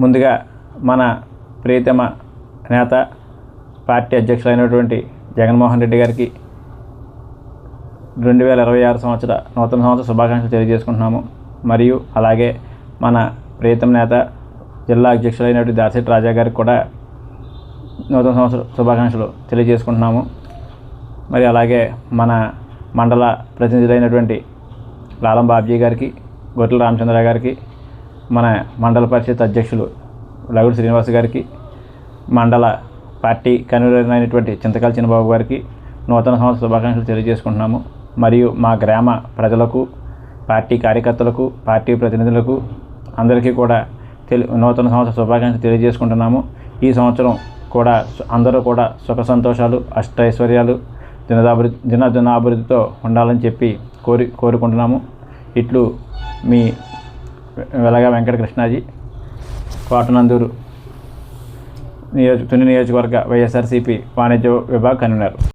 ముందుగా మన ప్రియతమ నేత పార్టీ అధ్యక్షులైనటువంటి జగన్మోహన్ రెడ్డి గారికి రెండు వేల ఇరవై ఆరు సంవత్సర నూతన సంవత్సర శుభాకాంక్షలు తెలియజేసుకుంటున్నాము. మరియు అలాగే మన ప్రియతమ నేత జిల్లా అధ్యక్షులైనటువంటి దాసరి రాజా గారికి కూడా నూతన సంవత్సర శుభాకాంక్షలు తెలియజేసుకుంటున్నాము. మరి అలాగే మన మండల ప్రతినిధులైనటువంటి లాలం బాబ్జీ గారికి గొట్ల రామచంద్ర గారికి మన మండల పరిషత్ అధ్యక్షులు రఘుడు శ్రీనివాస్ గారికి మండల పార్టీ కన్వీనర్ అయినటువంటి చింతకాల చిన్నబాబు గారికి నూతన సంవత్సర శుభాకాంక్షలు తెలియజేసుకుంటున్నాము. మరియు మా గ్రామ ప్రజలకు పార్టీ కార్యకర్తలకు పార్టీ ప్రతినిధులకు అందరికీ కూడా తెలి నూతన సంవత్సర శుభాకాంక్షలు తెలియజేసుకుంటున్నాము. ఈ సంవత్సరం కూడా అందరూ కూడా సుఖ సంతోషాలు అష్టైశ్వర్యాలు దినదాభివృద్ధి దిన దినాభివృద్ధితో ఉండాలని చెప్పి కోరి కోరుకుంటున్నాము. ఇట్లు మీ వెలగ వెంకట కృష్ణాజీ కోటనందూరు నియోజక తుని నియోజకవర్గ వైఎస్ఆర్సీపీ వాణిజ్య విభాగ కన్వీనర్.